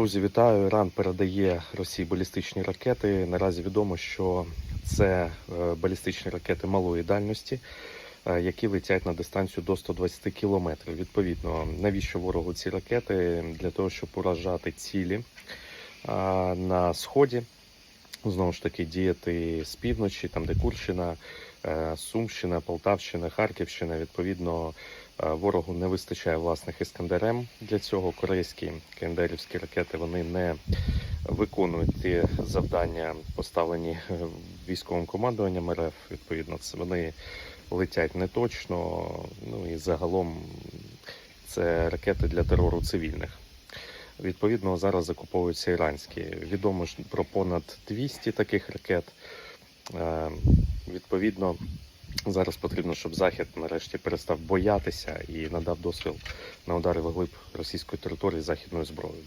Друзі, вітаю! Іран передає Росії балістичні ракети. Наразі відомо, що це е, балістичні ракети малої дальності, е, які летять на дистанцію до 120 кілометрів. Відповідно, навіщо ворогу ці ракети? Для того, щоб уражати цілі е, на сході. Знову ж таки, діяти з півночі, там де Курщина, Сумщина, Полтавщина, Харківщина. Відповідно, ворогу не вистачає власних іскандерем. Для цього корейські кендерівські ракети вони не виконують ті завдання, поставлені е, військовим командуванням РФ. Відповідно, це вони летять не точно. Ну і загалом це ракети для терору цивільних. Відповідно, зараз закуповуються іранські. Відомо ж про понад 200 таких ракет. Е, Відповідно, зараз потрібно, щоб Захід нарешті перестав боятися і надав дозвіл на удари вглиб російської території західною зброєю.